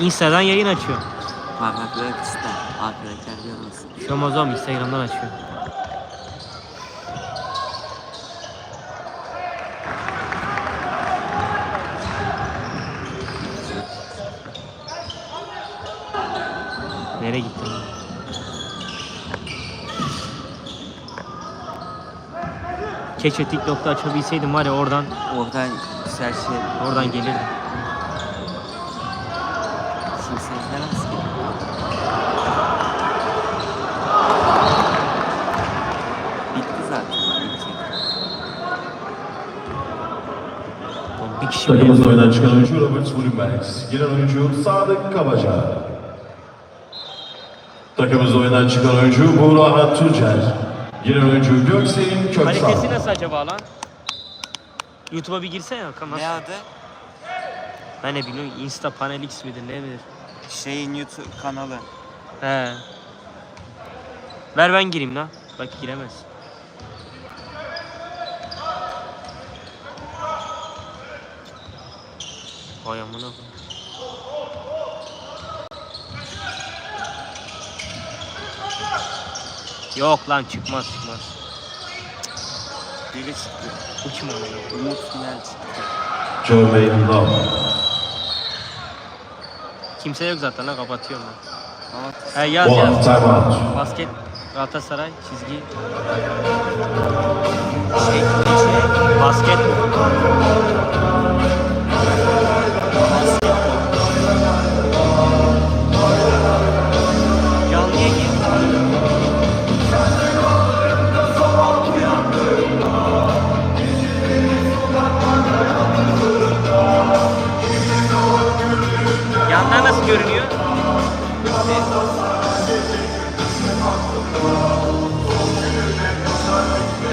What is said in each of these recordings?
Insta'dan yayın açıyor. Parmakları kısa. Arkadakiler görmesin. Zaman Instagram'dan açıyor. Nereye gittin? Keşke TikTok'ta açabilseydim var ya oradan Oradan güzel şey oradan gelirdim. kimse izlemez ki. Bitti zaten. Bitti. Oğlum Bir kişi Takımımızda oyundan çıkan oyuncu Robert Woodenbergs. Giren oyuncu Sadık Kabaca. Takımımızda oyundan çıkan oyuncu Buğra Tuncer. Giren oyuncu Göksel'in Kalitesi Köksal. nasıl acaba lan? YouTube'a bir girsene bakalım? Ne adı? Ben ne bileyim Insta Panel X midir ne bilir. Şeyin YouTube kanalı. He. Ver ben gireyim lan. Bak giremez. Vay amına koyayım. Yok lan çıkmaz çıkmaz. Biri çıktı. Bu kim amına koyayım? Umut Günel çıktı. Jermaine Love. Kimse yok zaten lan kapatıyorum ben. He yaz Boğa yaz. timeout. Basket Galatasaray çizgi şey, şey, basket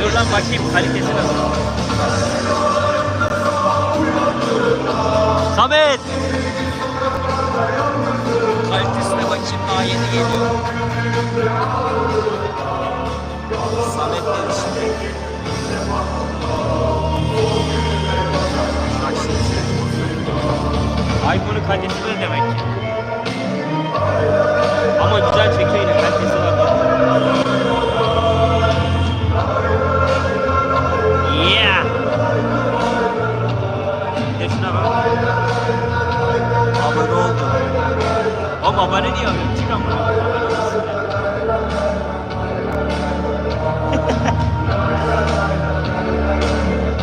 Dur lan bakayım kalitesi nasıl. Samet! kalitesine bakayım daha yeni geliyor. Samet dedi şimdi. İPhone'un kalitesi böyle demek ki. 我宝宝的尿也去常不